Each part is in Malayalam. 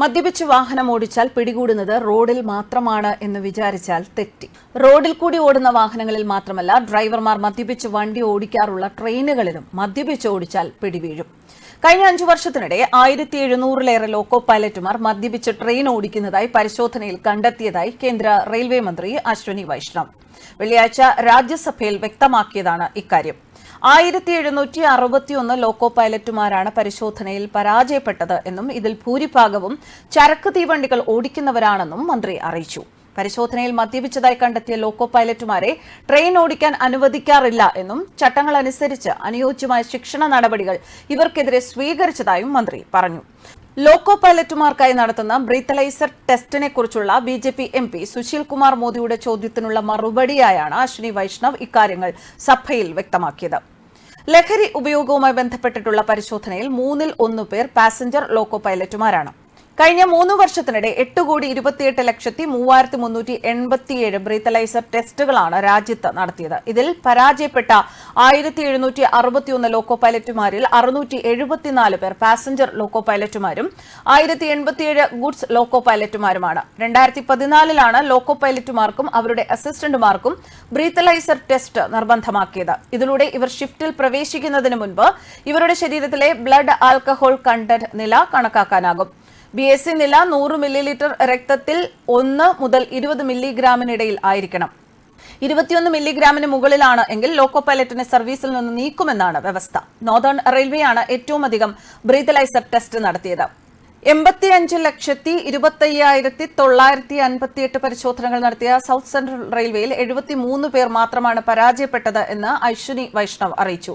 മദ്യപിച്ച് വാഹനം ഓടിച്ചാൽ പിടികൂടുന്നത് റോഡിൽ മാത്രമാണ് എന്ന് വിചാരിച്ചാൽ തെറ്റി. റോഡിൽ കൂടി ഓടുന്ന വാഹനങ്ങളിൽ മാത്രമല്ല ഡ്രൈവർമാർ മദ്യപിച്ച് വണ്ടി ഓടിക്കാറുള്ള ട്രെയിനുകളിലും മദ്യപിച്ച് ഓടിച്ചാൽ പിടിവീഴും. കഴിഞ്ഞ അഞ്ചു വർഷത്തിനിടെ ആയിരത്തി എഴുന്നൂറിലേറെ ലോക്കോ പൈലറ്റുമാർ മദ്യപിച്ച് ട്രെയിൻ ഓടിക്കുന്നതായി പരിശോധനയിൽ കണ്ടെത്തിയതായി കേന്ദ്ര റെയിൽവേ മന്ത്രി അശ്വനി വൈഷ്ണവ്. വെള്ളിയാഴ്ച രാജ്യസഭയിൽ വ്യക്തമാക്കിയതാണ് ഇക്കാര്യം. ആയിരത്തി എഴുന്നൂറ്റി അറുപത്തിയൊന്ന് ലോക്കോ പൈലറ്റുമാരാണ് പരിശോധനയിൽ പരാജയപ്പെട്ടത് എന്നും ഇതിൽ ഭൂരിഭാഗവും ചരക്ക് തീവണ്ടികൾ ഓടിക്കുന്നവരാണെന്നും മന്ത്രി അറിയിച്ചു. പരിശോധനയിൽ മദ്യപിച്ചതായി കണ്ടെത്തിയ ലോക്കോ പൈലറ്റുമാരെ ട്രെയിൻ ഓടിക്കാൻ അനുവദിക്കാറില്ല എന്നും ചട്ടങ്ങൾ അനുസരിച്ച് അനുയോജ്യമായ ശിക്ഷണ നടപടികൾ ഇവർക്കെതിരെ സ്വീകരിച്ചതായും മന്ത്രി പറഞ്ഞു. ലോക്കോ പൈലറ്റുമാർക്കായി നടത്തുന്ന ബ്രീത്തലൈസർ ടെസ്റ്റിനെ കുറിച്ചുള്ള B J P M P Sushil Kumar മോദിയുടെ ചോദ്യത്തിനുള്ള മറുപടിയായാണ് അശ്വിനി വൈഷ്ണവ് ഇക്കാര്യങ്ങൾ സഭയിൽ വ്യക്തമാക്കിയത്. ലഹരി ഉപയോഗവുമായി ബന്ധപ്പെട്ടിട്ടുള്ള പരിശോധനയിൽ മൂന്നിൽ ഒന്നു പേർ പാസഞ്ചർ ലോക്കോ പൈലറ്റുമാരാണ്. കഴിഞ്ഞ മൂന്ന് വർഷത്തിനിടെ എട്ട് കോടി ഇരുപത്തിയെട്ട് ലക്ഷത്തി മൂവായിരത്തി മുന്നൂറ്റി എൺപത്തിയേഴ് ബ്രീത്തലൈസർ ടെസ്റ്റുകളാണ് രാജ്യത്ത് നടത്തിയത്. ഇതിൽ പരാജയപ്പെട്ട ആയിരത്തി എഴുന്നൂറ്റി അറുപത്തിയൊന്ന് ലോക്കോ പൈലറ്റുമാരിൽ അറുന്നൂറ്റി എഴുപത്തിനാല് പേർ പാസഞ്ചർ ലോക്കോ പൈലറ്റുമാരും ആയിരത്തി എൺപത്തിയേഴ് ഗുഡ്സ് ലോക്കോ പൈലറ്റുമാരുമാണ്. രണ്ടായിരത്തി പതിനാലിലാണ് ലോക്കോ പൈലറ്റുമാർക്കും അവരുടെ അസിസ്റ്റന്റുമാർക്കും ബ്രീത്തലൈസർ ടെസ്റ്റ് നിർബന്ധമാക്കിയത്. ഇതിലൂടെ ഇവർ ഷിഫ്റ്റിൽ പ്രവേശിക്കുന്നതിന് മുൻപ് ഇവരുടെ ശരീരത്തിലെ ബ്ലഡ് ആൽക്കഹോൾ കണ്ടന്റ് നില കണക്കാക്കാനാകും. ബി എസ് സി നില നൂറ് മില്ലി ലിറ്റർ രക്തത്തിൽ ഒന്ന് മുതൽ ഇരുപത് മില്ലിഗ്രാമിനിടയിൽ ആയിരിക്കണം. ഇരുപത്തിയൊന്ന് മില്ലിഗ്രാമിന് മുകളിലാണ് എങ്കിൽ ലോക്കോ പൈലറ്റിനെ സർവീസിൽ നിന്ന് നീക്കുമെന്നാണ് വ്യവസ്ഥ. നോർത്തേൺ റെയിൽവേയാണ് ഏറ്റവും അധികം ബ്രീതലൈസർ ടെസ്റ്റ് നടത്തിയത്. എൺപത്തിയഞ്ച് ലക്ഷത്തി ഇരുപത്തയ്യായിരത്തി തൊള്ളായിരത്തി അൻപത്തിയെട്ട് പരിശോധനകൾ നടത്തിയ സൗത്ത് സെൻട്രൽ റെയിൽവേയിൽ എഴുപത്തിമൂന്ന് പേർ മാത്രമാണ് പരാജയപ്പെട്ടത് എന്ന് അശ്വിനി വൈഷ്ണവ് അറിയിച്ചു.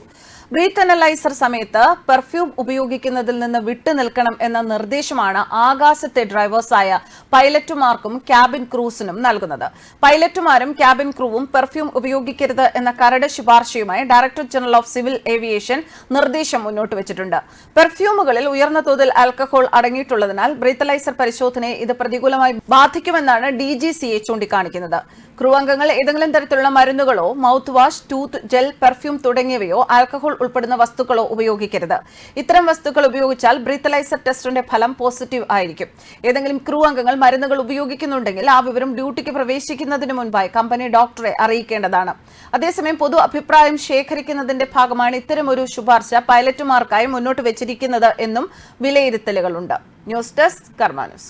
ബ്രീത്ത് അനലൈസർ സമയത്ത് പെർഫ്യൂം ഉപയോഗിക്കുന്നതിൽ നിന്ന് വിട്ടുനിൽക്കണം എന്ന നിർദ്ദേശമാണ് ആകാശത്തെ ഡ്രൈവേഴ്സായ പൈലറ്റുമാർക്കും ക്യാബിൻ ക്രൂസിനും നൽകുന്നത്. പൈലറ്റുമാരും ക്യാബിൻ ക്രൂവും പെർഫ്യൂം ഉപയോഗിക്കരുത് എന്ന കരട് ശുപാർശയുമായി director general of civil aviation നിർദ്ദേശം മുന്നോട്ട് വെച്ചിട്ടുണ്ട്. പെർഫ്യൂമുകളിൽ ഉയർന്ന തോതിൽ ആൽക്കഹോൾ അടങ്ങിയിട്ടുള്ളതിനാൽ ബ്രീത്തലൈസർ പരിശോധനയെ ഇത് പ്രതികൂലമായി ബാധിക്കുമെന്നാണ് ഡി ജി സി എ ചൂണ്ടിക്കാണിക്കുന്നത്. ക്രൂ അംഗങ്ങൾ ഏതെങ്കിലും തരത്തിലുള്ള മരുന്നുകളോ mouth wash tooth gel perfume തുടങ്ങിയവയോ alcohol ഉൾപ്പെടുന്ന വസ്തുക്കളോ ഉപയോഗിക്കരുത്. ഇത്തരം വസ്തുക്കൾ ഉപയോഗിച്ചാൽ ബ്രീത്തലൈസർ ടെസ്റ്റിന്റെ ഫലം പോസിറ്റീവ് ആയിരിക്കും. ഏതെങ്കിലും ക്രൂ അംഗങ്ങൾ മരുന്നുകൾ ഉപയോഗിക്കുന്നുണ്ടെങ്കിൽ ആ വിവരം ഡ്യൂട്ടിക്ക് പ്രവേശിക്കുന്നതിന് മുൻപായി കമ്പനി ഡോക്ടറെ അറിയിക്കേണ്ടതാണ്. അതേസമയം പൊതു അഭിപ്രായം ശേഖരിക്കുന്നതിന്റെ ഭാഗമാണ് ഇത്തരമൊരു ശുപാർശ പൈലറ്റുമാർക്കായി മുന്നോട്ട് വെച്ചിരിക്കുന്നത് എന്നും വിലയിരുത്തലുകളുണ്ട്. News desk Karma news.